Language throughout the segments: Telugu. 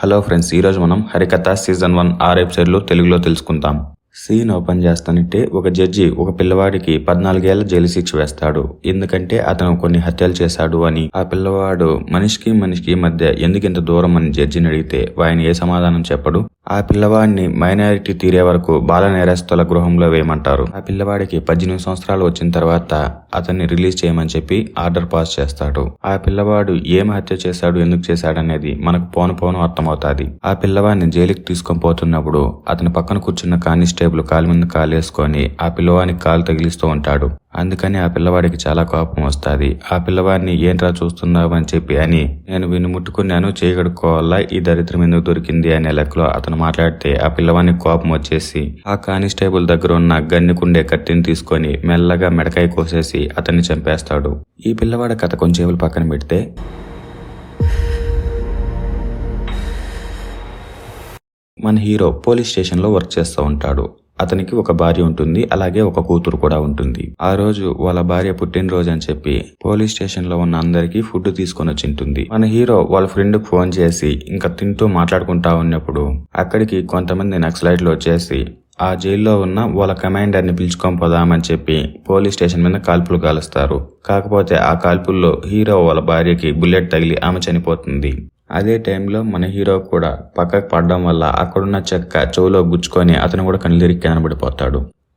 హలో ఫ్రెండ్స్ ఈరోజు మనం హరికథ సీజన్ వన్ ఆరు ఎపిసోడ్లు తెలుగులో తెలుసుకుందాం. సీన్ ఓపెన్ చేస్తానంటే ఒక జడ్జి ఒక పిల్లవాడికి పద్నాలుగేళ్ళ జైలు శిక్ష వేస్తాడు. ఎందుకంటే అతను కొన్ని హత్యలు చేశాడు అని. ఆ పిల్లవాడు మనిషికి మనిషికి మధ్య ఎందుకింత దూరం అని జడ్జిని అడిగితే ఆయన ఏ సమాధానం చెప్పడు? ఆ పిల్లవాడిని మైనారిటీ తీరే వరకు బాల నేరస్తుల గృహంలో వేయమంటారు. ఆ పిల్లవాడికి పద్దెనిమిది సంవత్సరాలు వచ్చిన తర్వాత అతన్ని రిలీజ్ చేయమని చెప్పి ఆర్డర్ పాస్ చేస్తాడు. ఆ పిల్లవాడు ఏం హత్య చేశాడు ఎందుకు చేశాడనేది మనకు పోను పోను అర్థమవుతాది. ఆ పిల్లవాడిని జైలుకి తీసుకొని పోతున్నప్పుడు అతని పక్కన కూర్చున్న కానిస్టేబుల్ కాలు మీద కాలు వేసుకొని ఆ పిల్లవాడికి కాలు తగిలిస్తూ ఉంటాడు. అందుకని ఆ పిల్లవాడికి చాలా కోపం వస్తుంది. ఆ పిల్లవాడిని ఏంట్రా చూస్తున్నావు అని చెప్పి అని నేను విని ముట్టుకున్నాను. చేయగడుకోవాలా ఈ దరిద్రం ఎందుకు దొరికింది అనే లెక్కలో అతను మాట్లాడితే ఆ పిల్లవాడికి కోపం వచ్చేసి ఆ కానిస్టేబుల్ దగ్గర ఉన్న గన్నికుండే కత్తిని తీసుకొని మెల్లగా మెడకాయ కోసేసి అతన్ని చంపేస్తాడు. ఈ పిల్లవాడి కథ కొంచెంసేపు పక్కన పెడితే మన హీరో పోలీస్ స్టేషన్లో వర్క్ చేస్తూ ఉంటాడు. అతనికి ఒక భార్య ఉంటుంది అలాగే ఒక కూతురు కూడా ఉంటుంది. ఆ రోజు వాళ్ళ భార్య పుట్టినరోజు అని చెప్పి పోలీస్ స్టేషన్లో ఉన్న అందరికీ ఫుడ్ తీసుకొని వచ్చింటుంది మన హీరో వాళ్ళ ఫ్రెండ్ ఫోన్ చేసి ఇంకా తింటూ మాట్లాడుకుంటా ఉన్నప్పుడు అక్కడికి కొంతమంది నక్సలైట్లు వచ్చేసి ఆ జైల్లో ఉన్న వాళ్ళ కమాండర్ని పిలుచుకొని పోదామని చెప్పి పోలీస్ స్టేషన్ మీద కాల్పులు కాలుస్తారు. కాకపోతే ఆ కాల్పుల్లో హీరో వాళ్ళ భార్యకి బుల్లెట్ తగిలి ఆమె చనిపోతుంది. అదే టైంలో మన హీరో కూడా పక్కకు పడడం వల్ల అక్కడున్న చెక్క చెవులో గుచ్చుకొని అతను కూడా కళ్ళు తిరిగి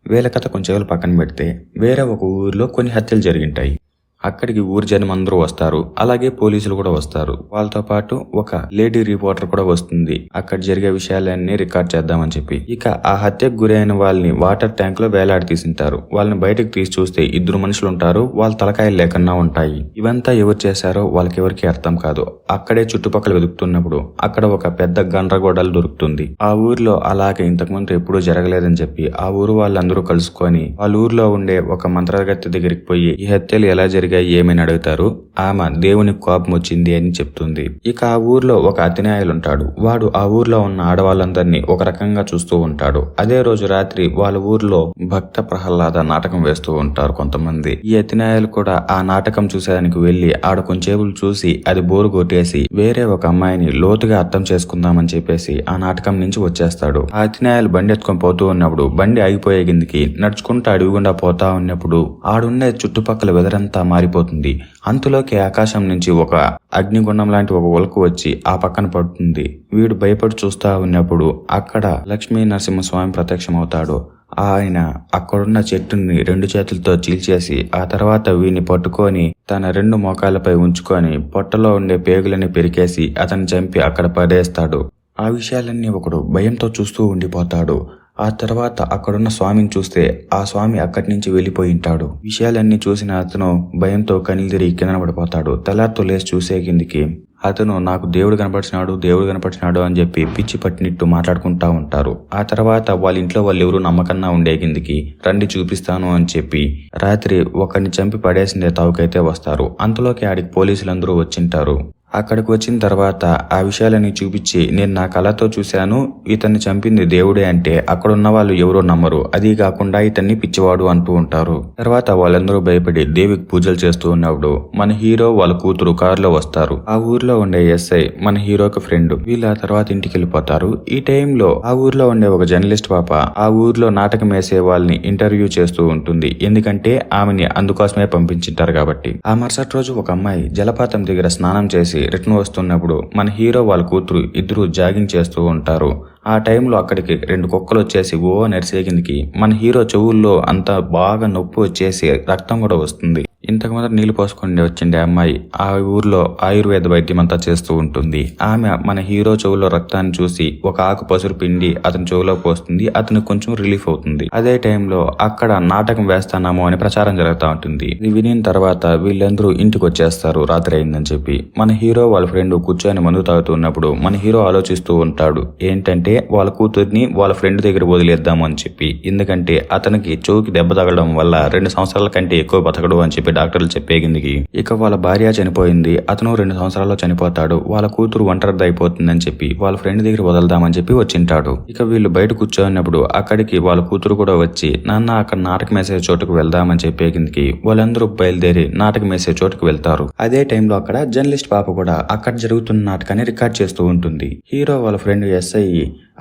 వీళ్ళ కథ కొంచెం పక్కన పెడితే వేరే ఒక ఊరిలో కొన్ని హత్యలు జరిగింటాయి. అక్కడికి ఊరి జనం అందరూ వస్తారు. అలాగే పోలీసులు కూడా వస్తారు. వాళ్ళతో పాటు ఒక లేడీ రిపోర్టర్ కూడా వస్తుంది. అక్కడ జరిగే విషయాలన్నీ రికార్డ్ చేద్దామని చెప్పి. ఇక ఆ హత్యకు గురైన వాళ్ళని వాటర్ ట్యాంక్లో వేలాడి తీసింటారు. వాళ్ళని బయటకు తీసి చూస్తే ఇద్దరు మనుషులు ఉంటారు వాళ్ళ తలకాయలు లేకుండా ఉంటాయి. ఇవంతా ఎవరు చేశారో వాళ్ళకి ఎవరికి అర్థం కాదు. అక్కడే చుట్టుపక్కల వెతుకుతున్నప్పుడు అక్కడ ఒక పెద్ద గండ్రగోడలు దొరుకుతుంది. ఆ ఊర్లో అలాగే ఇంతకుముందు ఎప్పుడూ జరగలేదని చెప్పి ఆ ఊరు వాళ్ళందరూ కలుసుకొని వాళ్ళ ఊర్లో ఉండే ఒక మంత్రగత్తె దగ్గరికి పోయి ఈ హత్యలు ఎలా జరిగాయి ఏమని అడుగుతారు? ఆమె దేవునికి కోపం వచ్చింది అని చెప్తుంది. ఇక ఆ ఊర్లో ఒక అతినాయులుంటాడు. వాడు ఆ ఊర్లో ఉన్న ఆడవాళ్ళందరినీ ఒక రకంగా చూస్తూ ఉంటాడు. అదే రోజు రాత్రి వాళ్ళ ఊర్లో భక్త ప్రహ్లాద నాటకం వేస్తూ ఉంటారు కొంతమంది. ఈ అతినాయులు కూడా ఆ నాటకం చూసేదానికి వెళ్ళి ఆడ కొంచేపులు చూసి అది బోరు కొట్టేసి వేరే ఒక అమ్మాయిని లోతుగా అర్థం చేసుకుందామని చెప్పేసి ఆ నాటకం నుంచి వచ్చేస్తాడు. ఆ అతినాయాలు బండి ఎత్తుకొని పోతూ ఉన్నప్పుడు బండి ఆగిపోయే కిందికి నడుచుకుంటూ అడుగుకుండా పోతా ఉన్నప్పుడు ఆడున్న చుట్టుపక్కల వెదరంతా మారిపోతుంది. అంతలోకి ఆకాశం నుంచి ఒక అగ్నిగుండం లాంటి ఒక ఉల్క వచ్చి ఆ పక్కన పడుతుంది. వీడు భయపడి చూస్తా ఉన్నప్పుడు అక్కడ లక్ష్మీ నరసింహస్వామి ప్రత్యక్షమవుతాడు. ఆయన అక్కడున్న చెట్టుని రెండు చేతులతో చీల్చేసి ఆ తర్వాత వీని పట్టుకొని తన రెండు మోకాలపై ఉంచుకొని పొట్టలో ఉండే పేగులని పెరికేసి అతన్ని చంపి అక్కడ పడేస్తాడు. ఆ విషయాలన్నీ ఒకడు భయంతో చూస్తూ ఉండిపోతాడు. ఆ తర్వాత అక్కడున్న స్వామిని చూస్తే ఆ స్వామి అక్కడి నుంచి వెళ్ళిపోయి ఉంటాడు. విషయాలన్నీ చూసిన అతను భయంతో కనిలిదిరి తిరిగి పడిపోతాడు. తెల్లారితో లేచి చూసే కిందికి అతను నాకు దేవుడు కనపడిచినాడు దేవుడు కనపడిచినాడు అని చెప్పి పిచ్చి పట్టినట్టు మాట్లాడుకుంటా ఉంటారు. ఆ తర్వాత వాళ్ళ ఇంట్లో వాళ్ళు ఎవరు నమ్మకన్నా ఉండే కిందికి రండి చూపిస్తాను అని చెప్పి రాత్రి ఒకరిని చంపి పడేసిందే తావుకైతే వస్తారు. అంతలోకి ఆడికి పోలీసులందరూ వచ్చింటారు. అక్కడికి వచ్చిన తర్వాత ఆ విషయాలని చూపించి నేను నా కళతో చూశాను ఇతన్ని చంపింది దేవుడే అంటే అక్కడున్న వాళ్ళు ఎవరో నమ్మరు. అది కాకుండా ఇతన్ని పిచ్చివాడు అంటూ ఉంటారు. తర్వాత వాళ్ళందరూ భయపడి దేవికి పూజలు చేస్తూ ఉన్నప్పుడు మన హీరో వాళ్ళ కూతురు కారులో వస్తారు. ఆ ఊర్లో ఉండే ఎస్ఐ మన హీరోకి ఫ్రెండ్. వీళ్ళు ఆ తర్వాత ఇంటికి వెళ్ళిపోతారు. ఈ టైంలో ఆ ఊర్లో ఉండే ఒక జర్నలిస్ట్ పాప ఆ ఊర్లో నాటకం వేసే వాళ్ళని ఇంటర్వ్యూ చేస్తూ ఉంటుంది. ఎందుకంటే ఆమెని అందుకోసమే పంపించింటారు కాబట్టి. ఆ మరుసటి రోజు ఒక అమ్మాయి జలపాతం దగ్గర స్నానం చేసి రిటర్న్ వస్తున్నప్పుడు మన హీరో వాళ్ళ కూతురు ఇద్దరు జాగింగ్ చేస్తూ ఉంటారు. ఆ టైంలో అక్కడికి రెండు కుక్కలు వచ్చేసి ఓ నరిసేగిందికి మన హీరో చెవుల్లో అంతా బాగా నొప్పి వచ్చేసి రక్తం కూడా వస్తుంది. ఇంతకు ముందు నీళ్ళు పోసుకొని వచ్చిండే అమ్మాయి. ఆ ఊర్లో ఆయుర్వేద వైద్యం అంతా చేస్తూ ఉంటుంది. ఆమె మన హీరో చెవులో రక్తాన్ని చూసి ఒక ఆకు పసురు పిండి అతని చెవులో పోస్తుంది. అతను కొంచెం రిలీఫ్ అవుతుంది. అదే టైంలో అక్కడ నాటకం వేస్తానాము అని ప్రచారం జరుగుతూ ఉంటుంది. ఇది వినిన తర్వాత వీళ్ళందరూ ఇంటికి వచ్చేస్తారు. రాత్రి అయిందని చెప్పి. మన హీరో వాళ్ళ ఫ్రెండ్ కూర్చొని మందు తాగుతున్నప్పుడు మన హీరో ఆలోచిస్తూ ఉంటాడు. ఏంటంటే వాళ్ళ కూతుర్ని వాళ్ళ ఫ్రెండ్ దగ్గర వదిలేద్దాము అని చెప్పి. ఎందుకంటే అతనికి చెవుకి దెబ్బ తగలడం వల్ల రెండు సంవత్సరాల కంటే ఎక్కువ బతకడు అని చెప్పి చెప్పి డాక్టర్లు చెప్పే కిందికి ఇక వాళ్ళ భార్య చనిపోయింది అతను రెండు సంవత్సరాల్లో చనిపోతాడు వాళ్ళ కూతురు ఒంటరిది అయిపోతుందని చెప్పి వాళ్ళ ఫ్రెండ్ దగ్గర వదలదామని చెప్పి వచ్చింటాడు. ఇక వీళ్ళు బయట కూర్చోన్నప్పుడు అక్కడికి వాళ్ళ కూతురు కూడా వచ్చి నాన్న అక్కడ నాటకం వేసే చోటుకు వెళ్దామని చెప్పే కిందికి వాళ్ళందరూ బయలుదేరి నాటకం వేసే చోటుకు వెళ్తారు. అదే టైంలో అక్కడ జర్నలిస్ట్ పాప కూడా అక్కడ జరుగుతున్న నాటకాన్ని రికార్డ్ చేస్తూ ఉంటుంది. హీరో వాళ్ళ ఫ్రెండ్ ఎస్ఐ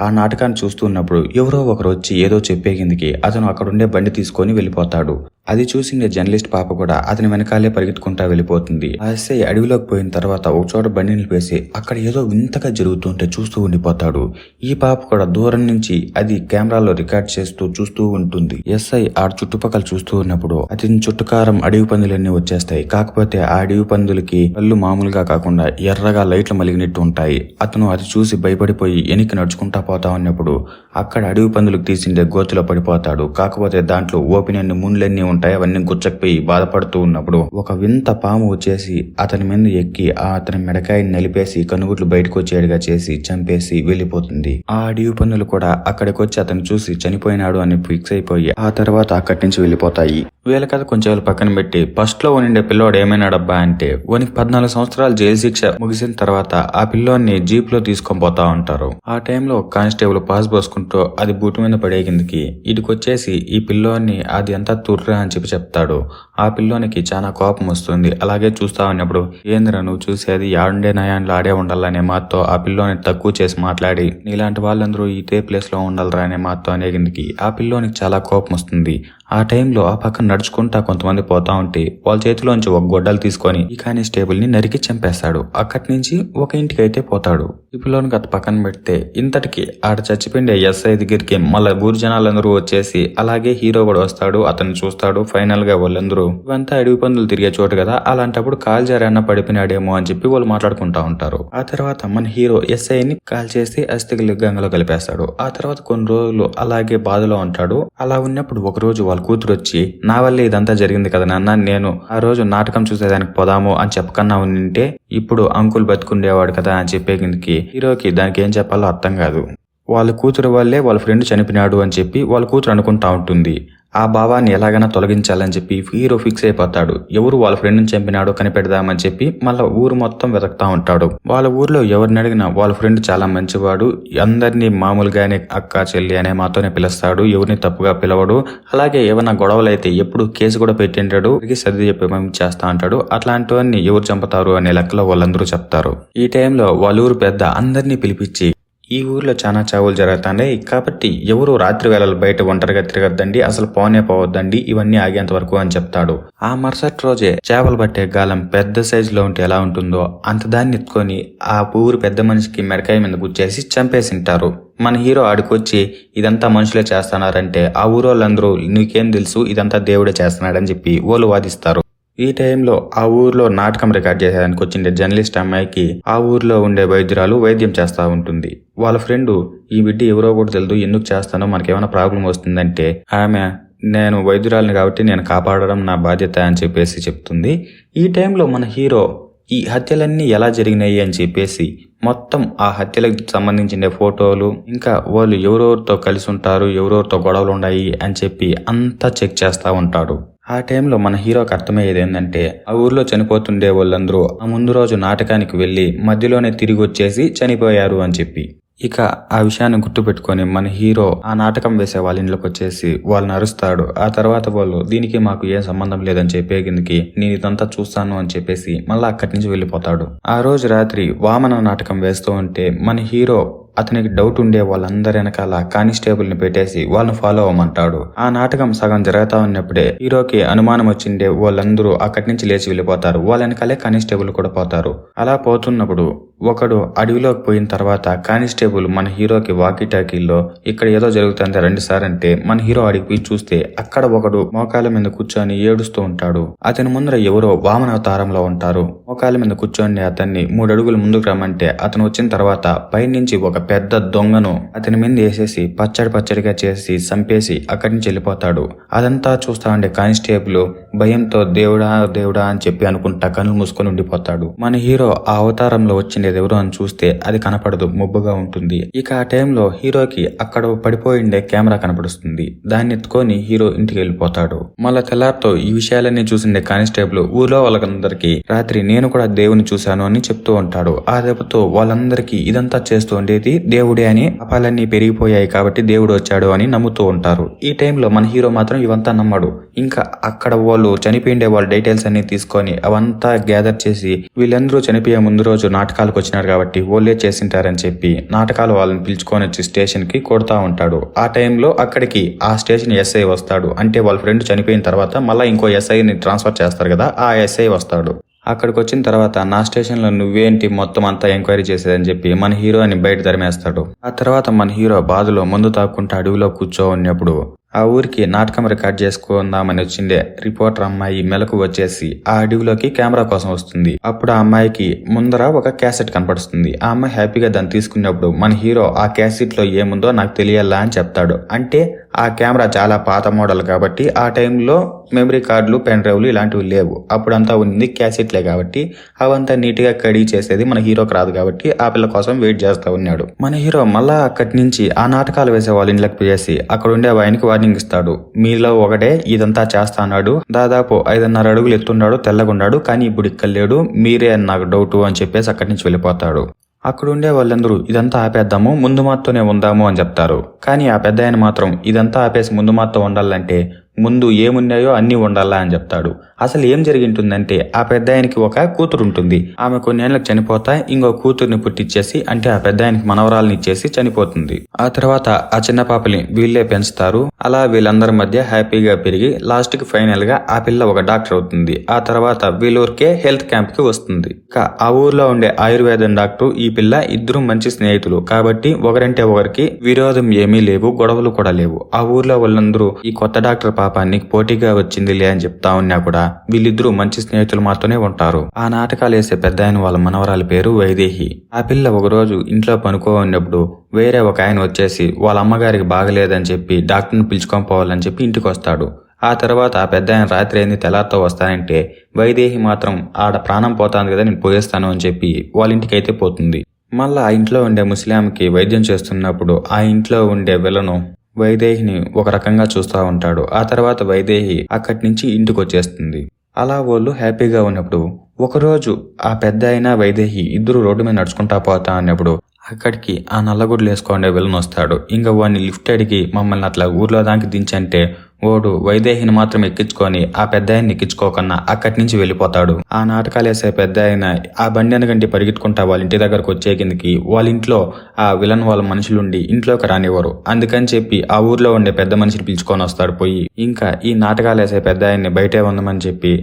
ఆ నాటకాన్ని చూస్తున్నప్పుడు ఎవరో ఒకరు వచ్చి ఏదో చెప్పే కిందికి అతను అక్కడుండే బండి తీసుకొని వెళ్ళిపోతాడు. అది చూసిన జర్నలిస్ట్ పాప కూడా అతని వెనకాలే పరిగెత్తుకుంటా వెళ్ళిపోతుంది. ఆ ఎస్ఐ అడవిలోకి పోయిన తర్వాత ఒక చోట బండి నిలిపేసి అక్కడ ఏదో వింతగా జరుగుతుంటే చూస్తూ ఉండిపోతాడు. ఈ పాప కూడా దూరం నుంచి అది కెమెరాలో రికార్డ్ చేస్తూ చూస్తూ ఉంటుంది. ఎస్ఐ ఆ చుట్టుపక్కల చూస్తూ ఉన్నప్పుడు అతని చుట్టుకారం అడవి పందులన్నీ వచ్చేస్తాయి. కాకపోతే ఆ అడవి పందులకి కళ్ళు మామూలుగా కాకుండా ఎర్రగా లైట్లు మలిగినట్టు ఉంటాయి. అతను అది చూసి భయపడిపోయి వెనక్కి నడుచుకుంటా పోతా ఉన్నప్పుడు అక్కడ అడవి పందులకు తీసిండే గోతులో పడిపోతాడు. కాకపోతే దాంట్లో ఓపెన్ అన్ని ముళ్ళన్నీ ఉంటాయి. అవన్నీ గుచ్చకపోయి బాధపడుతూ ఉన్నప్పుడు ఒక వింత పాము వచ్చేసి అతని మీద ఎక్కి ఆ అతని మెడకాయని నలిపేసి కనుగుట్లు బయటకు వచ్చేడుగా చేసి చంపేసి వెళ్ళిపోతుంది. ఆ అడవి పందులు కూడా అక్కడికి వచ్చి అతను చూసి చనిపోయినాడు అని ఫిక్స్ అయిపోయి ఆ తర్వాత అక్కడి నుంచి వెళ్ళిపోతాయి. వీళ్ళ కథ కొంచెం పక్కన పెట్టి ఫస్ట్లో ఉండే పిల్లోడు ఏమైనాడబ్బా అంటే వానికి పద్నాలుగు సంవత్సరాలు జైలు శిక్ష ముగిసిన తర్వాత ఆ పిల్లోని జీప్లో తీసుకొని పోతా ఉంటారు. ఆ టైంలో కానిస్టేబుల్ పాస్ పోసుకుంటూ అది బూటు మీద పడే కిందకి ఇటుకొచ్చేసి ఈ పిల్లోని అది అంతా తుర్రా అని చెప్పి చెప్తాడు. ఆ పిల్లోనికి చాలా కోపం వస్తుంది. అలాగే చూస్తా ఉన్నప్పుడు ఏందిరా నువ్వు చూసేది యాడుండే నయాన్లు ఆడే ఉండాలనే మాతో ఆ పిల్లోని తక్కువ చేసి మాట్లాడి నీలాంటి వాళ్ళందరూ ఇదే ప్లేస్లో ఉండాలరా అనే మాతో అనే కిందకి ఆ పిల్లోనికి చాలా కోపం వస్తుంది. ఆ టైంలో ఆ పక్కన నడుచుకుంటా కొంతమంది పోతా ఉంటే వాళ్ళ చేతిలోంచి ఒక గొడ్డలు తీసుకొని ఈ కానిస్టేబుల్ని నరికి చంపేస్తాడు. అక్కడి నుంచి ఒక ఇంటికి అయితే పోతాడు. ఇప్పుడు గత పక్కన పెడితే ఇంతటికి ఆడ చచ్చిపోయిండే ఎస్ఐ దగ్గరికి మళ్ళీ ఊరు జనాలందరూ వచ్చేసి అలాగే హీరో కూడా వస్తాడు అతను చూస్తాడు ఫైనల్గా వాళ్ళందరూ ఇవంతా అడవి పందులు తిరిగే చోటు కదా అలాంటప్పుడు కాల్ జారన్న పడిపోయినాడేమో అని చెప్పి వాళ్ళు మాట్లాడుకుంటా ఉంటారు. ఆ తర్వాత మన హీరో ఎస్ఐ ని కాల్ చేసి అస్థికలు గంగలో కలిపేస్తాడు. ఆ తర్వాత కొన్ని రోజులు అలాగే బాధలో ఉంటాడు. అలా ఉన్నప్పుడు ఒక రోజు వాళ్ళు కూతురు వచ్చి నా వల్లే ఇదంతా జరిగింది కదా నాన్న నేను ఆ రోజు నాటకం చూసేదానికి పోదాము అని చెప్పకన్నా ఉంటే ఇప్పుడు అంకుల్ బతుకుండేవాడు కదా అని చెప్పే హీరోకి దానికి ఏం చెప్పాలో అర్థం కాదు. వాళ్ళ కూతురు వల్లే వాళ్ళ ఫ్రెండ్ చనిపోయినాడు అని చెప్పి వాళ్ళ కూతురు అనుకుంటా ఉంటుంది. ఆ భావాన్ని ఎలాగైనా తొలగించాలని చెప్పి హీరో ఫిక్స్ అయిపోతాడు. ఎవరు వాళ్ళ ఫ్రెండ్ని చంపినాడో కనిపెడదామని చెప్పి మళ్ళీ ఊరు మొత్తం వెతకుతా ఉంటాడు. వాళ్ళ ఊర్లో ఎవరిని అడిగినా వాళ్ళ ఫ్రెండ్ చాలా మంచివాడు అందరినీ మామూలుగానే అక్క చెల్లి అనే మాతోనే పిలుస్తాడు ఎవరిని తప్పుగా పిలవడు అలాగే ఏమైనా గొడవలు అయితే ఎప్పుడు కేసు కూడా పెట్టింటాడు సర్ది చెప్పి చేస్తా ఉంటాడు. అట్లాంటివన్నీ ఎవరు చంపుతారు అనే లెక్కలో వాళ్ళందరూ చెప్తారు. ఈ టైంలో వాళ్ళ ఊరు పెద్ద అందరినీ పిలిపించి ఈ ఊర్లో చాలా చావులు జరుగుతున్నాయి. కాబట్టి ఎవరు రాత్రి వేళలు బయట ఒంటరిగా తిరగద్దండి అసలు పోనే పోవద్దండి ఇవన్నీ ఆగేంత వరకు అని చెప్తాడు. ఆ మరుసటి రోజే చేపలు పట్టే గాలం పెద్ద సైజులో ఉంటే ఎలా ఉంటుందో అంత దాన్ని ఎత్తుకొని ఆ ఊరు పెద్ద మనిషికి మెడకాయ మీద గుచ్చేసి చంపేసింటారు. మన హీరో ఆడికొచ్చి ఇదంతా మనుషులే చేస్తున్నారంటే ఆ ఊరోళ్ళందరూ నీకేం తెలుసు? ఇదంతా దేవుడే చేస్తున్నాడని చెప్పి వాళ్ళు వాదిస్తారు. ఈ టైంలో ఆ ఊర్లో నాటకం రికార్డ్ చేసేదానికి వచ్చిన జర్నలిస్ట్ అమ్మాయికి ఆ ఊర్లో ఉండే వైద్యురాలు వైద్యం చేస్తూ ఉంటుంది. వాళ్ళ ఫ్రెండ్ ఈ బిడ్డ ఎవరో కూడా తెలియదు ఎందుకు చేస్తానో మనకేమైనా ప్రాబ్లం వస్తుందంటే ఆమె నేను వైద్యురాలిని కాబట్టి నేను కాపాడడం నా బాధ్యత అని చెప్పేసి చెప్తుంది. ఈ టైంలో మన హీరో ఈ హత్యలన్నీ ఎలా జరిగినాయి అని చెప్పేసి మొత్తం ఆ హత్యలకు సంబంధించిన ఫోటోలు ఇంకా వాళ్ళు ఎవరెవరితో కలిసి ఉంటారు ఎవరెవరితో గొడవలు ఉన్నాయి అని చెప్పి అంతా చెక్ చేస్తూ ఉంటాడు. ఆ టైంలో మన హీరోకి అర్థమయ్యేది ఏంటంటే ఆ ఊర్లో చనిపోతుండే వాళ్ళందరూ ఆ ముందు రోజు నాటకానికి వెళ్ళి మధ్యలోనే తిరిగి వచ్చేసి చనిపోయారు అని చెప్పి. ఇక ఆ విషయాన్ని గుర్తుపెట్టుకొని మన హీరో ఆ నాటకం వేసే వాళ్ళ ఇంట్లోకి వచ్చేసి వాళ్ళని అరుస్తాడు. ఆ తర్వాత వాళ్ళు దీనికి మాకు ఏం సంబంధం లేదని చెప్పే కిందకి నేను ఇదంతా చూస్తాను అని చెప్పేసి మళ్ళీ అక్కడి నుంచి వెళ్ళిపోతాడు. ఆ రోజు రాత్రి వామన నాటకం వేస్తూ ఉంటే మన హీరో అతనికి డౌట్ ఉండే వాళ్ళందరి వెనకాల కానిస్టేబుల్ని పెట్టేసి వాళ్ళని ఫాలో అవ్వమంటాడు. ఆ నాటకం సగం జరుగుతా ఉన్నప్పుడే హీరోకి అనుమానం వచ్చిండే వాళ్ళందరూ అక్కడి నుంచి లేచి వెళ్ళిపోతారు. వాళ్ళ వెనకాలే కానిస్టేబుల్ కూడా పోతారు. అలా పోతున్నప్పుడు ఒకడు అడవిలోకి పోయిన తర్వాత కానిస్టేబుల్ మన హీరోకి వాకీ టాకీల్లో ఇక్కడ ఏదో జరుగుతుంది రండి సార్ అంటే మన హీరో అడిగి పోయి చూస్తే అక్కడ ఒకడు మోకాల మీద కూర్చొని ఏడుస్తూ ఉంటాడు. అతని ముందర ఎవరో వామన అవతారంలో ఉంటారు. మోకాల మీద కూర్చొని అతన్ని మూడు అడుగులు ముందుకు రమ్మంటే అతను వచ్చిన తర్వాత పైనుంచి ఒక పెద్ద దొంగను అతని మీద వేసేసి పచ్చడి పచ్చడిగా చేసి చంపేసి అక్కడి నుంచి వెళ్ళిపోతాడు. అదంతా చూస్తా ఉండే కానిస్టేబుల్ భయంతో దేవుడా దేవుడా అని చెప్పి అనుకుంటా కళ్ళు మూసుకొని ఉండిపోతాడు. మన హీరో ఆ అవతారంలో వచ్చిండేది ఎవరు అని చూస్తే అది కనపడదు ముబ్బుగా ఉంటుంది. ఇక ఆ టైంలో హీరోకి అక్కడ పడిపోయిండే కెమెరా కనపడుస్తుంది. దాన్ని ఎత్తుకొని హీరో ఇంటికి వెళ్ళిపోతాడు. మళ్ళా తెల్లారితో ఈ విషయాలన్నీ చూసిండే కానిస్టేబుల్ ఊర్లో వాళ్ళకందరికీ రాత్రి నేను కూడా దేవుని చూశాను అని చెప్తూ ఉంటాడు. ఆ దెబ్బతో వాళ్ళందరికీ ఇదంతా చేస్తూ ఉండేది దేవుడే అని అపాలన్నీ పెరిగిపోయాయి కాబట్టి దేవుడు వచ్చాడు అని నమ్ముతూ ఉంటారు. ఈ టైంలో మన హీరో మాత్రం ఇవంతా నమ్మడు. ఇంకా అక్కడ వాళ్ళు చనిపోయిండే వాళ్ళ డీటెయిల్స్ అన్ని తీసుకొని అవంతా గ్యాదర్ చేసి వీళ్ళందరూ చనిపోయే ముందు రోజు నాటకాలకు వచ్చినారు కాబట్టి వాళ్ళే చేసింటారని చెప్పి నాటకాలు వాళ్ళని పిలుచుకొని వచ్చి స్టేషన్కి కొడతా ఉంటాడు. ఆ టైంలో అక్కడికి ఆ స్టేషన్ ఎస్ఐ వస్తాడు. అంటే వాళ్ళ ఫ్రెండ్ చనిపోయిన తర్వాత మళ్ళీ ఇంకో ఎస్ఐని ట్రాన్స్ఫర్ చేస్తారు కదా ఆ ఎస్ఐ వస్తాడు. అక్కడికి వచ్చిన తర్వాత నా స్టేషన్లో నువ్వేంటి మొత్తం అంతా ఎంక్వైరీ చేసేదని చెప్పి మన హీరోని బయట తరిమేస్తాడు. ఆ తర్వాత మన హీరో బాధలో మందు తాక్కుంటూ అడవిలో కూర్చో ఉన్నప్పుడు ఆ ఊరికి నాటకం రికార్డ్ చేసుకుందామని వచ్చిండే రిపోర్టర్ అమ్మాయి మెలకు వచ్చేసి ఆ అడవిలోకి కెమెరా కోసం వస్తుంది. అప్పుడు ఆ అమ్మాయికి ముందర ఒక క్యాసెట్ కనపడుతుంది ఆ అమ్మాయి హ్యాపీగా దాన్ని తీసుకున్నప్పుడు మన హీరో ఆ క్యాసెట్లో ఏముందో నాకు తెలియాలా అని చెప్తాడు. అంటే ఆ కెమెరా చాలా పాత మోడల్ కాబట్టి ఆ టైంలో మెమరీ కార్డులు పెన్ డ్రైవ్లు ఇలాంటివి లేవు. అప్పుడంతా ఉంది క్యాసెట్లే కాబట్టి అవంతా నీట్గా కడిగి చేసేది మన హీరోకి రాదు కాబట్టి ఆ పిల్ల కోసం వెయిట్ చేస్తూ ఉన్నాడు. మన హీరో మళ్ళా అక్కడి నుంచి ఆ నాటకాలు వేసే వాళ్ళ ఇంట్లోకి పోయేసి అక్కడ ఉండే వాయినికి వార్నింగ్ ఇస్తాడు. మీలో ఒకడే ఇదంతా చేస్తా అన్నాడు. దాదాపు ఐదున్నర అడుగులు ఎత్తున్నాడు తెల్లగున్నాడు కానీ ఇప్పుడు ఇక్కడ లేడు. మీరే అని నాకు డౌట్ అని చెప్పేసి అక్కడి నుంచి వెళ్ళిపోతాడు. అక్కడ ఉండే వాళ్ళందరూ ఇదంతా ఆపేద్దాము ముందు మాతోనే ఉందాము అని చెప్తారు. కానీ ఆ పెద్ద ఆయన మాత్రం ఇదంతా ఆపేసి ముందు మాతో ఉండాలంటే ముందు ఏమున్నాయో అన్నీ ఉండాలా అని చెప్తాడు. అసలు ఏం జరిగింటుందంటే ఆ పెద్ద ఆయనకి ఒక కూతురు ఉంటుంది ఆమె కొన్నేళ్ళకు చనిపోతా ఇంకో కూతుర్ని పుట్టిచ్చేసి అంటే ఆ పెద్ద ఆయనకి మనవరాలని ఇచ్చేసి చనిపోతుంది. ఆ తర్వాత ఆ చిన్న పాపని వీళ్ళే పెంచుతారు. అలా వీళ్ళందరి మధ్య హ్యాపీగా పెరిగి లాస్ట్కి ఫైనల్గా ఆ పిల్ల ఒక డాక్టర్ అవుతుంది. ఆ తర్వాత వీళ్ళూరికే హెల్త్ క్యాంప్కి వస్తుంది ఆ ఊర్లో ఉండే ఆయుర్వేదం డాక్టర్ ఈ పిల్ల ఇద్దరు మంచి స్నేహితులు. కాబట్టి ఒకరంటే ఒకరికి విరోధం ఏమీ లేవు గొడవలు కూడా లేవు. ఆ ఊర్లో వాళ్ళందరూ ఈ కొత్త డాక్టర్ పాపానికి పోటీగా వచ్చింది లే అని చెప్తా ఉన్నా కూడా వీళ్ళిద్దరూ మంచి స్నేహితులు మాత్రమే ఉంటారు. ఆ నాటకాలు వేసే పెద్ద ఆయన వాళ్ళ మనవరాలి పేరు వైదేహి. ఆ పిల్ల ఒకరోజు ఇంట్లో పనుకో ఉన్నప్పుడు వేరే ఒక ఆయన వచ్చేసి వాళ్ళ అమ్మగారికి బాగలేదని చెప్పి డాక్టర్ని పిలుచుకొని పోవాలని చెప్పి ఇంటికి వస్తాడు ఆ తర్వాత ఆ పెద్ద ఆయన రాత్రి అయింది తెల్లారితో వస్తానంటే వైదేహి మాత్రం ఆడ ప్రాణం పోతాంది కదా నేను పోయేస్తాను అని చెప్పి వాళ్ళ ఇంటికి అయితే పోతుంది. మళ్ళా ఆ ఇంట్లో ఉండే ముస్లింకి వైద్యం చేస్తున్నప్పుడు ఆ ఇంట్లో ఉండే విలను వైదేహిని ఒక రకంగా చూస్తూ ఉంటాడు. ఆ తర్వాత వైదేహి అక్కడి నుంచి ఇంటికి వచ్చేస్తుంది అలా వాళ్ళు హ్యాపీగా ఉన్నప్పుడు ఒకరోజు ఆ పెద్ద అయినా వైదేహి ఇద్దరు రోడ్డు మీద నడుచుకుంటా పోతా అన్నప్పుడు అక్కడికి ఆ నల్లగుడ్లు వేసుకోండి విలన్ వస్తాడు. ఇంకా వాడిని లిఫ్ట్ అడిగి మమ్మల్ని అట్లా ఊర్లో దానికి దించంటే ఓడు వైదేహిని మాత్రం ఎక్కించుకొని ఆ పెద్ద ఆయన్ని ఎక్కించుకోకన్నా అక్కడి నుంచి వెళ్ళిపోతాడు. ఆ నాటకాలు వేసే పెద్ద ఆయన ఆ బండి అనగంటి పరిగెత్తుకుంటా వాళ్ళ ఇంటి దగ్గరకు వచ్చే కిందకి వాళ్ళ ఇంట్లో ఆ విలన్ వాళ్ళ మనుషులుండి ఇంట్లోకి రానివ్వరు. అందుకని చెప్పి ఆ ఊర్లో ఉండే పెద్ద మనిషిని పిలుచుకొని వస్తాడు పోయి. ఇంకా ఈ నాటకాలు వేసే పెద్ద ఆయన్ని బయటే ఉందమని చెప్పి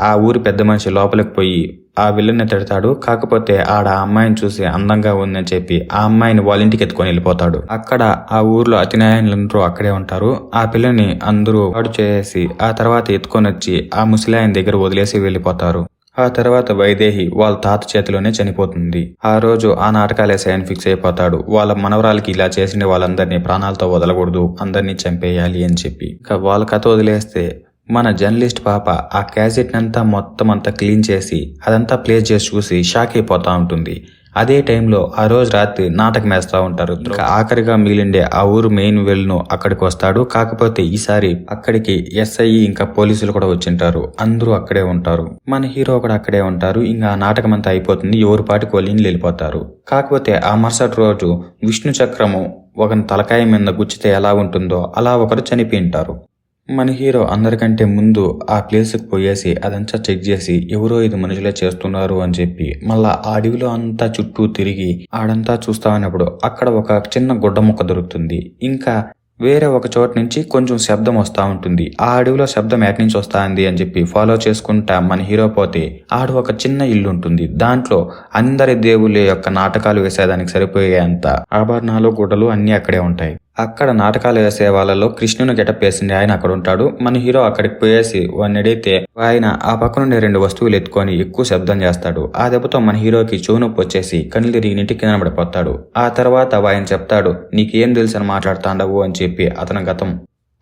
ఆ ఊరి పెద్ద మనిషి లోపలికి పోయి ఆ విల్లన్ని తిడతాడు. కాకపోతే ఆడ ఆ అమ్మాయిని చూసి అందంగా ఉందని చెప్పి ఆ అమ్మాయిని వాళ్ళ ఇంటికి ఎత్తుకొని వెళ్ళిపోతాడు. అక్కడ ఆ ఊర్లో అతినాయనులందరూ అక్కడే ఉంటారు. ఆ పిల్లని అందరూ పాడు చేసి ఆ తర్వాత ఎత్తుకొని వచ్చి ఆ ముసలాయన దగ్గర వదిలేసి వెళ్ళిపోతారు. ఆ తర్వాత వైదేహి వాళ్ళ తాత చేతిలోనే చనిపోతుంది. ఆ రోజు ఆ నాటకాలే సైన్ ఫిక్స్ అయిపోతాడు. వాళ్ళ మనవరాలకి ఇలా చేసిన వాళ్ళందరినీ ప్రాణాలతో వదలకూడదు. అందరినీ చంపేయాలి అని చెప్పి. ఇక వాళ్ళ కథ వదిలేస్తే మన జర్నలిస్ట్ పాప ఆ క్యాసెట్నంతా మొత్తం అంతా క్లీన్ చేసి అదంతా ప్లే చేసి చూసి షాక్ అయిపోతూ ఉంటుంది. అదే టైంలో ఆ రోజు రాత్రి నాటకం వేస్తూ ఉంటారు. ఇంకా ఆఖరిగా మిగిలిండే ఆ ఊరు మెయిన్ వెల్ను అక్కడికి వస్తాడు. కాకపోతే ఈసారి అక్కడికి ఎస్ఐ ఇంకా పోలీసులు కూడా వచ్చింటారు. అందరూ అక్కడే ఉంటారు. మన హీరో కూడా అక్కడే ఉంటారు. ఇంకా నాటకం అంతా అయిపోతుంది. ఎవరి పాటికి వాళ్ళు వెళ్ళిపోతారు. కాకపోతే ఆ మరుసటి రోజు విష్ణు చక్రము ఒకని తలకాయ మీద గుచ్చితే ఎలా ఉంటుందో అలా ఒకరు చనిపోయింటారు మన హీరో అందరికంటే ముందు ఆ ప్లేస్కి పోయేసి అదంతా చెక్ చేసి ఎవరో ఇది మనుషులే చేస్తున్నారు అని చెప్పి మళ్ళా ఆ అడవిలో అంతా చుట్టూ తిరిగి ఆడంతా చూస్తా ఉన్నప్పుడు అక్కడ ఒక చిన్న గుడ్డ ముక్క దొరుకుతుంది. ఇంకా వేరే ఒక చోట నుంచి కొంచెం శబ్దం వస్తూ ఉంటుంది. ఆ అడవిలో శబ్దం ఎక్కడి నుంచి వస్తుంది అని చెప్పి ఫాలో చేసుకుంటా మన హీరో పోతే ఆడ ఒక చిన్న ఇల్లు ఉంటుంది. దాంట్లో అందరి దేవుళ్ళ యొక్క నాటకాలు వేసేదానికి సరిపోయేంత ఆభరణాలు గుడ్డలు అన్నీ అక్కడే ఉంటాయి. అక్కడ నాటకాలు వేసే వాళ్ళలో కృష్ణుని గెటప్ వేసింది ఆయన అక్కడ ఉంటాడు మన హీరో అక్కడికి పోయేసి వాడిని అడిగితే ఆయన ఆ పక్క నుండి రెండు వస్తువులు ఎత్తుకొని ఎక్కువ శబ్దం చేస్తాడు. ఆ దెబ్బతో మన హీరోకి చెవు వచ్చేసి కళ్ళు తిరిగి ఇంటికి కింద పడిపోతాడు. ఆ తర్వాత ఆయన చెప్తాడు నీకేం తెలుసని అని మాట్లాడుతాండవు అని చెప్పి అతని గతం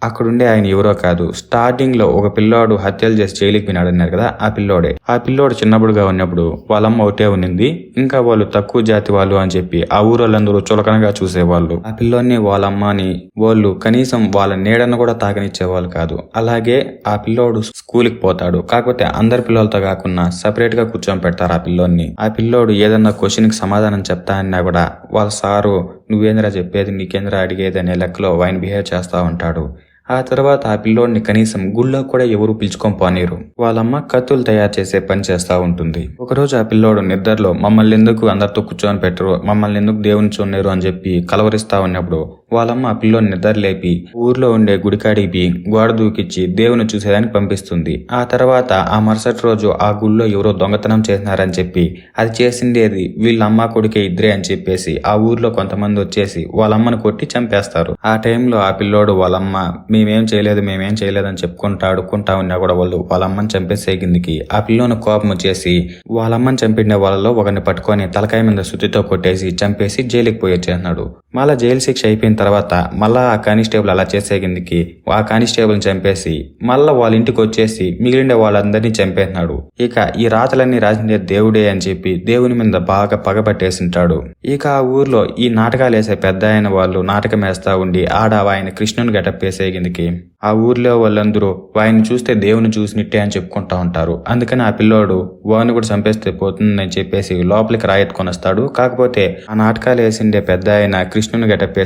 అక్కడుండే ఆయన ఎవరో కాదు. స్టార్టింగ్లో ఒక పిల్లోడు హత్యలు చేసి జైలుకి పోయినాడు అన్నారు కదా ఆ పిల్లోడే. ఆ పిల్లోడు చిన్నప్పుడుగా ఉన్నప్పుడు వాళ్ళమ్మ ఒకటే ఉన్నింది. ఇంకా వాళ్ళు తక్కువ జాతి వాళ్ళు అని చెప్పి ఆ ఊరోళ్ళందరూ చులకనగా చూసేవాళ్ళు. ఆ పిల్లోని వాళ్ళమ్మని వాళ్ళు కనీసం వాళ్ళ నీడను కూడా తాగనిచ్చేవాళ్ళు కాదు. అలాగే ఆ పిల్లోడు స్కూల్కి పోతాడు. కాకపోతే అందరి పిల్లలతో కాకుండా సపరేట్గా కూర్చొని పెడతారు ఆ పిల్లోని ఆ పిల్లోడు ఏదన్నా క్వశ్చన్కి సమాధానం చెప్తా అన్నా కూడా వాళ్ళ సారు నువ్వేంద్రా చెప్పేది? నీకేంద్రా అడిగేది? అనే లెక్కలో ఆయన బిహేవ్ చేస్తా ఉంటాడు. ఆ తర్వాత ఆ పిల్లోడిని కనీసం గుళ్ళో కూడా ఎవరు పిలుచుకొని పోనీరు. వాళ్ళమ్మ కత్తులు తయారు చేసే పని చేస్తా ఉంటుంది. ఒకరోజు ఆ పిల్లోడు నిద్రలో మమ్మల్ని ఎందుకు అందరితో కూర్చొని పెట్టరు? మమ్మల్ని ఎందుకు దేవుని చూడలేరు అని చెప్పి కలవరిస్తా ఉన్నప్పుడు వాళ్ళమ్మ ఆ పిల్లోని నిద్రలేపి ఊర్లో ఉండే గుడికాడికి గోడ దూకిచ్చి దేవుని చూసేదానికి పంపిస్తుంది. ఆ తర్వాత ఆ మరుసటి రోజు ఆ గుళ్ళో ఎవరో దొంగతనం చేసినారని చెప్పి అది చేసిందేది వీళ్ళమ్మ కొడుకే ఇద్దరే అని చెప్పేసి ఆ ఊర్లో కొంతమంది వచ్చేసి వాళ్ళమ్మని కొట్టి చంపేస్తారు. ఆ టైంలో ఆ పిల్లోడు వాళ్ళమ్మ మేమేం చేయలేదు మేమేం చేయలేదు అని చెప్పుకుంటా ఆడుకుంటా ఉన్నా కూడా వాళ్ళు వాళ్ళమ్మని చంపేసే కిందికి ఆ పిల్లోని కోపం వచ్చేసి వాళ్ళమ్మని చంపిన వాళ్ళలో ఒకరిని పట్టుకొని తలకాయ మీద సుత్తితో కొట్టేసి చంపేసి జైలుకి పోయి వచ్చేసినాడు మళ్ళా జైలు శిక్ష అయిపోయిన తర్వాత మళ్ళా ఆ కానిస్టేబుల్ అలా చేసే కిందికి ఆ కానిస్టేబుల్ని చంపేసి మళ్ళా వాళ్ళ ఇంటికి వచ్చేసి మిగిలిన వాళ్ళందరినీ చంపేస్తున్నాడు. ఇక ఈ రాతలన్నీ రాసిందే దేవుడే అని చెప్పి దేవుని మీద బాగా పగబట్టేసింటాడు ఇక ఆ ఊర్లో ఈ నాటకాలు వేసే పెద్ద ఆయన వాళ్ళు నాటకం వేస్తా ఉండి ఆడ ఆయన కృష్ణుని గెటప్ వేసే కిందికి ఆ ఊర్లో వాళ్ళందరూ వాయిని చూస్తే దేవుని చూసినట్టే అని చెప్పుకుంటా ఉంటారు. అందుకని ఆ పిల్లోడు వాని కూడా చంపేస్తే పోతుందని చెప్పేసి లోపలికి రాయెత్తుకొని వస్తాడు. కాకపోతే ఆ నాటకాలు వేసిండే పెద్ద ఆయన కృష్ణుని గెటప్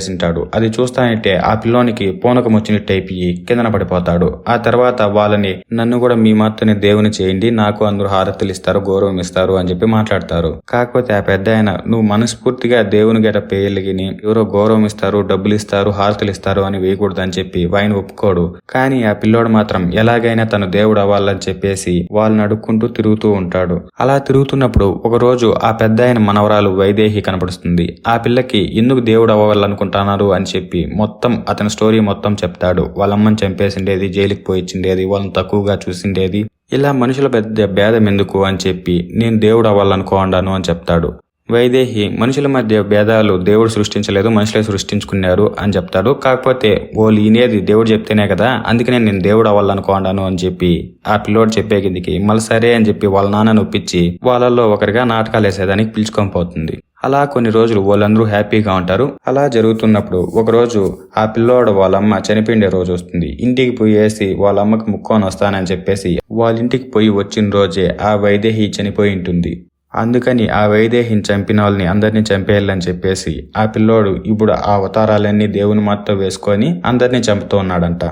అది చూస్తానంటే ఆ పిల్లోనికి పూనకం వచ్చినట్టు అయిపోయి కిందన పడిపోతాడు. ఆ తర్వాత వాళ్ళని నన్ను కూడా మీ మాత్రని దేవుని చేయండి. నాకు అందరూ హారతులు ఇస్తారు గౌరవం ఇస్తారు అని చెప్పి మాట్లాడతారు. కాకపోతే ఆ పెద్ద ఆయన నువ్వు మనస్ఫూర్తిగా దేవుని గట పేయలిగిని ఎవరో గౌరవం ఇస్తారు డబ్బులు ఇస్తారు హారతులు ఇస్తారు అని వేయకూడదు అని చెప్పి వాయిని ఒప్పుకోడు. కానీ ఆ పిల్లోడు మాత్రం ఎలాగైనా తను దేవుడు అవ్వాలని చెప్పేసి వాళ్ళని అడుక్కుంటూ తిరుగుతూ ఉంటాడు. అలా తిరుగుతున్నప్పుడు ఒక రోజు ఆ పెద్ద ఆయన మనవరాలు వైదేహి కనపడుతుంది. ఆ పిల్లకి ఎందుకు దేవుడు అవ్వాలనుకుంటున్నారు అని చెప్పి మొత్తం అతని స్టోరీ మొత్తం చెప్తాడు. వాళ్ళమ్మని చంపేసిండేది జైలుకి పోయిచ్చిండేది వాళ్ళని తక్కువగా చూసిండేది. ఇలా మనుషుల పెద్ద భేదం ఎందుకు అని చెప్పి నేను దేవుడు అవ్వాలనుకోండాను అని చెప్తాడు. వైదేహి మనుషుల మధ్య భేదాలు దేవుడు సృష్టించలేదు మనుషులే సృష్టించుకున్నారు అని చెప్తాడు. కాకపోతే వాళ్ళు వినేది దేవుడు చెప్తేనే కదా అందుకనే నేను దేవుడు అవ్వాలనుకోండాను అని చెప్పి ఆ పిల్లోడు చెప్పే కిందికి మళ్ళీ సరే అని చెప్పి వాళ్ళ నాన్నను ఒప్పించి వాళ్ళల్లో ఒకరిగా నాటకాలు వేసేదానికి పిలుచుకొని పోతుంది. అలా కొన్ని రోజులు వాళ్ళందరూ హ్యాపీగా ఉంటారు. అలా జరుగుతున్నప్పుడు ఒకరోజు ఆ పిల్లోడు వాళ్ళమ్మ చనిపోయిండే రోజు వస్తుంది. ఇంటికి పోయేసి వాళ్ళమ్మకి ముక్కొని వస్తానని చెప్పేసి వాళ్ళ ఇంటికి పోయి వచ్చిన రోజే ఆ వైదేహి చనిపోయి ఉంటుంది. అందుకని ఆ వైదేహిని చంపిన వాళ్ళని అందరినీ చంపేయాలని చెప్పేసి ఆ పిల్లోడు ఇప్పుడు ఆ అవతారాలన్నీ దేవుని మాతో వేసుకొని అందరినీ చంపుతూ ఉన్నాడంట.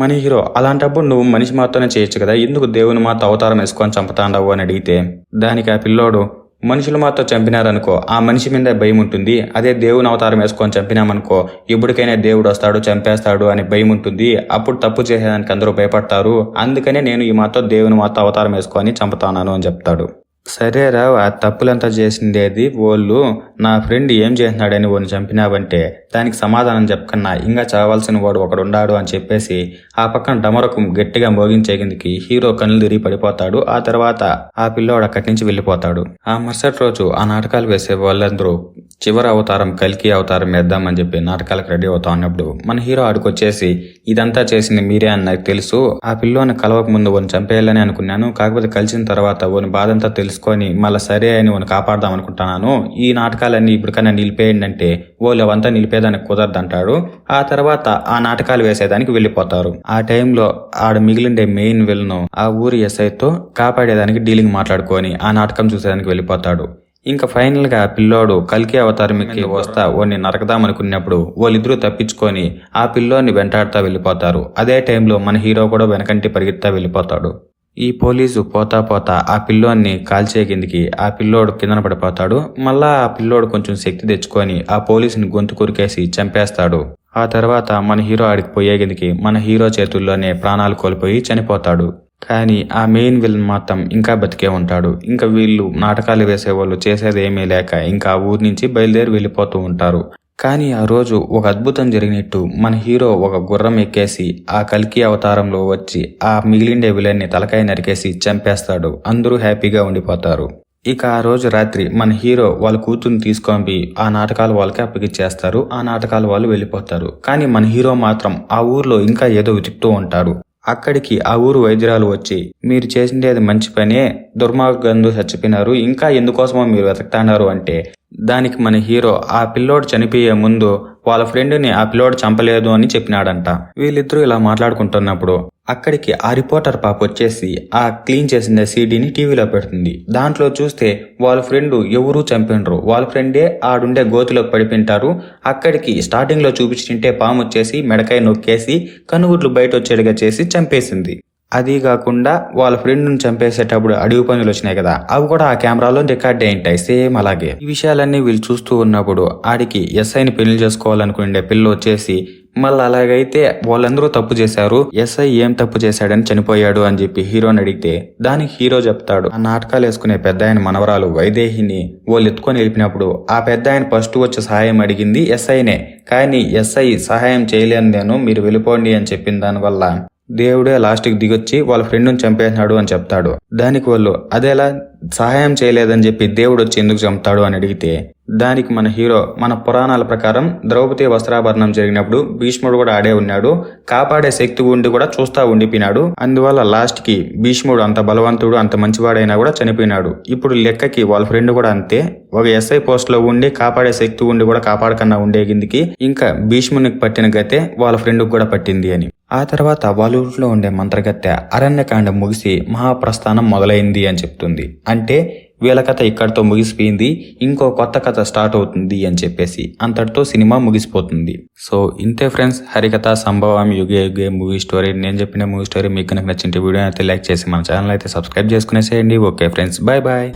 మన హీరో అలాంటప్పుడు నువ్వు మనిషి మాతోనే చేయొచ్చు కదా? ఎందుకు దేవుని మాత అవతారం వేసుకొని చంపుతాండవు అని అడిగితే దానికి ఆ పిల్లోడు మనుషులు మాతో చంపినారనుకో ఆ మనిషి మీద భయం ఉంటుంది. అదే దేవుని అవతారం వేసుకొని చంపినామనుకో ఎప్పటికైనా దేవుడు వస్తాడు చంపేస్తాడు అని భయం ఉంటుంది. అప్పుడు తప్పు చేసేదానికి అందరూ భయపడతారు. అందుకనే నేను ఈ మాతో దేవుని మాతో అవతారం వేసుకొని చంపుతాను అని చెప్తాడు. సరేరా ఆ తప్పులంతా చేసిందేది వాళ్ళు. నా ఫ్రెండ్ ఏం చేసినాడని వాడిని చంపినావంటే దానికి సమాధానం చెప్పకన్నా ఇంకా చావాల్సిన వాడు ఒకడున్నాడు అని చెప్పేసి ఆ పక్కన డమరకు గట్టిగా మోగించే కిందికి హీరో కళ్ళు తిరిగి పడిపోతాడు. ఆ తర్వాత ఆ పిల్లోడు అక్కడి నుంచి వెళ్ళిపోతాడు. ఆ మరుసటి రోజు ఆ నాటకాలు వేసే వాళ్ళందరూ చివరి అవతారం కల్కి అవతారం వేద్దామని చెప్పి నాటకాలకు రెడీ అవుతా ఉన్నప్పుడు మన హీరో ఆడికొచ్చేసి ఇదంతా చేసింది మీరే అని నాకు తెలుసు. ఆ పిల్లోని కలవక ముందు వన్ చంపేయాలని అనుకున్నాను. కాకపోతే కలిసిన తర్వాత వాని బాధంతా తెలుసుకొని మళ్ళీ సరే అని వాని కాపాడదాం అనుకుంటున్నాను. ఈ నాటకాలన్నీ ఇప్పటికన్నా నిలిపేయండి అంటే వాళ్ళు అవంతా నిలిపేదానికి కుదరదంటాడు. ఆ తర్వాత ఆ నాటకాలు వేసేదానికి వెళ్ళిపోతారు. ఆ టైంలో ఆడ మిగిలిండే మెయిన్ విల్ను ఆ ఊరి ఎస్ఐతో కాపాడేదానికి డీలింగ్ మాట్లాడుకొని ఆ నాటకం చూసేదానికి వెళ్ళిపోతాడు. ఇంకా ఫైనల్గా పిల్లోడు కల్కి అవతారమికి వస్తా ఓని నరకదామనుకున్నప్పుడు వాళ్ళిద్దరూ తప్పించుకొని ఆ పిల్లోని వెంటాడుతా వెళ్ళిపోతారు. అదే టైంలో మన హీరో కూడా వెనకంటి పరిగెత్తా వెళ్ళిపోతాడు. ఈ పోలీసు పోతా పోతా ఆ పిల్లోని కాల్చే కిందికి ఆ పిల్లోడు కిందన పడిపోతాడు. మళ్ళా ఆ పిల్లోడు కొంచెం శక్తి తెచ్చుకొని ఆ పోలీసుని గొంతు కొరికేసి చంపేస్తాడు. ఆ తర్వాత మన హీరో ఆడికి పోయే కిందికి మన హీరో చేతుల్లోనే ప్రాణాలు కోల్పోయి చనిపోతాడు. కానీ ఆ మెయిన్ విలన్ మాత్రం ఇంకా బతికే ఉంటాడు. ఇంకా వీళ్ళు నాటకాలు వేసేవాళ్ళు చేసేది ఏమీ లేక ఇంకా ఆ ఊరి నుంచి బయలుదేరి వెళ్ళిపోతూ ఉంటారు. కానీ ఆ రోజు ఒక అద్భుతం జరిగినట్టు మన హీరో ఒక గుర్రం ఎక్కేసి ఆ కల్కి అవతారంలో వచ్చి ఆ మిగిలిండే విలన్ని తలకాయ నరికేసి చంపేస్తాడు. అందరూ హ్యాపీగా ఉండిపోతారు. ఇక ఆ రోజు రాత్రి మన హీరో వాళ్ళ కూతుర్ని తీసుకొని ఆ నాటకాలు వాళ్ళకి అప్పగిచ్చేస్తారు. ఆ నాటకాలు వాళ్ళు వెళ్ళిపోతారు. కానీ మన హీరో మాత్రం ఆ ఊర్లో ఇంకా ఏదో వెతుకుతూ ఉంటాడు. అక్కడికి ఆ ఊరు వైద్యురాలు వచ్చి మీరు చేసిండేది మంచి పనే దుర్మార్గందు చచ్చిపోయినారు ఇంకా ఎందుకోసమో మీరు వెతకుతున్నారు అంటే దానికి మన హీరో ఆ పిల్లోడు చనిపోయే ముందు వాళ్ళ ఫ్రెండ్ని ఆ పిల్లోడు చంపలేదు అని చెప్పినాడంట. వీళ్ళిద్దరూ ఇలా మాట్లాడుకుంటున్నప్పుడు అక్కడికి ఆ రిపోర్టర్ పాప వచ్చేసి ఆ క్లీన్ చేసిన సీడీని టీవీలో పెడుతుంది. దాంట్లో చూస్తే వాళ్ళ ఫ్రెండ్ ఎవరూ చంపిండ్రు. వాళ్ళ ఫ్రెండే ఆడుండే గోతిలోకి పడిపింటారు. అక్కడికి స్టార్టింగ్లో చూపించింటే పాము వచ్చేసి మెడకాయ నొక్కేసి కనుగుడ్లు బయట వచ్చేట్టుగా చేసి చంపేసింది. అది కాకుండా వాళ్ళ ఫ్రెండ్ని చంపేసేటప్పుడు అడవి పనులు వచ్చినాయి కదా అవి కూడా ఆ కెమెరాలో రికార్డ్ అయింటాయి సేమ్ అలాగే. ఈ విషయాలన్నీ వీళ్ళు చూస్తూ ఉన్నప్పుడు ఆడికి ఎస్ఐని పెళ్ళి చేసుకోవాలనుకునే పిల్ల వచ్చేసి మళ్ళీ అలాగైతే వాళ్ళందరూ తప్పు చేశారు ఎస్ఐ ఏం తప్పు చేశాడని చనిపోయాడు అని చెప్పి హీరోని అడిగితే దానికి హీరో చెప్తాడు ఆ నాటకాలు వేసుకునే పెద్ద ఆయన మనవరాలు వైదేహిని వాళ్ళు ఎత్తుకొని వెళ్ళినప్పుడు ఆ పెద్ద ఆయన ఫస్ట్ వచ్చి సహాయం అడిగింది ఎస్ఐనే కానీ ఎస్ఐ సహాయం చేయలేను నేను మీరు వెళ్ళిపోండి అని చెప్పిన దానివల్ల దేవుడే లాస్ట్కి దిగొచ్చి వాళ్ళ ఫ్రెండ్ని చంపేసినాడు అని చెప్తాడు. దానికి వాళ్ళు అదేలా సహాయం చేయలేదని చెప్పి దేవుడు వచ్చి ఎందుకు చంపుతాడు అని అడిగితే దానికి మన హీరో మన పురాణాల ప్రకారం ద్రౌపది వస్త్రాభరణం జరిగినప్పుడు భీష్ముడు కూడా ఆడే ఉన్నాడు కాపాడే శక్తి ఉండి కూడా చూస్తా ఉండిపోయినాడు. అందువల్ల లాస్ట్కి భీష్ముడు అంత బలవంతుడు అంత మంచివాడైనా కూడా చనిపోయినాడు. ఇప్పుడు లెక్కకి వాళ్ళ ఫ్రెండ్ కూడా అంతే. ఒక ఎస్ఐ పోస్ట్లో ఉండి కాపాడే శక్తి ఉండి కూడా కాపాడకన్నా ఉండే కిందికి ఇంకా భీష్మునికి పట్టిన గతే వాళ్ళ ఫ్రెండ్కి కూడా పట్టింది అని. ఆ తర్వాత వాళ్ళ ఉండే మంత్రగత్తె అరణ్యకాండం ముగిసి మహాప్రస్థానం మొదలైంది అని చెప్తుంది. అంటే వీళ్ళ కథ ఇక్కడితో ముగిసిపోయింది ఇంకో కొత్త కథ స్టార్ట్ అవుతుంది అని చెప్పేసి అంతటితో సినిమా ముగిసిపోతుంది. సో ఇంతే ఫ్రెండ్స్ హరికథ సంభవం యుగే యుగే మూవీ స్టోరీ. నేను చెప్పిన మూవీ స్టోరీ మీకు కనుక నచ్చింటే వీడియో అయితే లైక్ చేసి మన ఛానల్ అయితే subscribe చేసుకునేసేయండి. Okay friends bye bye.